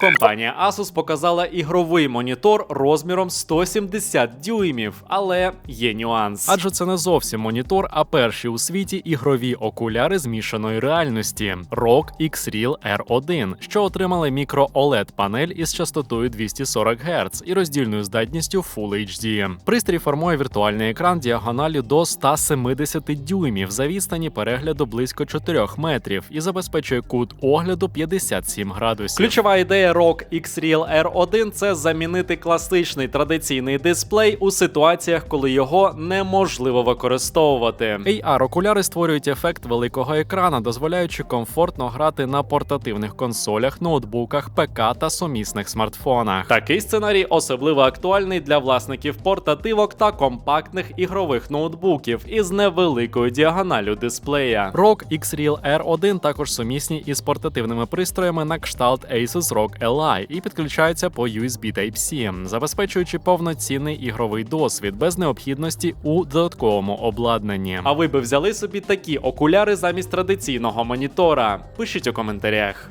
Компанія Asus показала ігровий монітор розміром 170 дюймів, але є нюанс. Адже це не зовсім монітор, а перші у світі ігрові окуляри змішаної реальності ROG X-Real R1, що отримали мікро oled панель із частотою 240 Гц і роздільною здатністю Full HD. Пристрій формує віртуальний екран діагоналю до 170 дюймів за відстані перегляду близько 4 метрів і забезпечує кут огляду 57 градусів. Ключова ідея ROG X-Real R1 – це замінити класичний традиційний дисплей у ситуаціях, коли його неможливо використовувати. AR-окуляри створюють ефект великого екрана, дозволяючи комфортно грати на портативних консолях, ноутбуках, ПК та сумісних смартфонах. Такий сценарій особливо актуальний для власників портативок та компактних ігрових ноутбуків із невеликою діагоналю дисплея. ROG X-Real R1 також сумісні із портативними пристроями на кшталт Asus ROG Li і підключаються по USB Type-C, забезпечуючи повноцінний ігровий досвід без необхідності у додатковому обладнанні. А ви би взяли собі такі окуляри замість традиційного монітора? Пишіть у коментарях.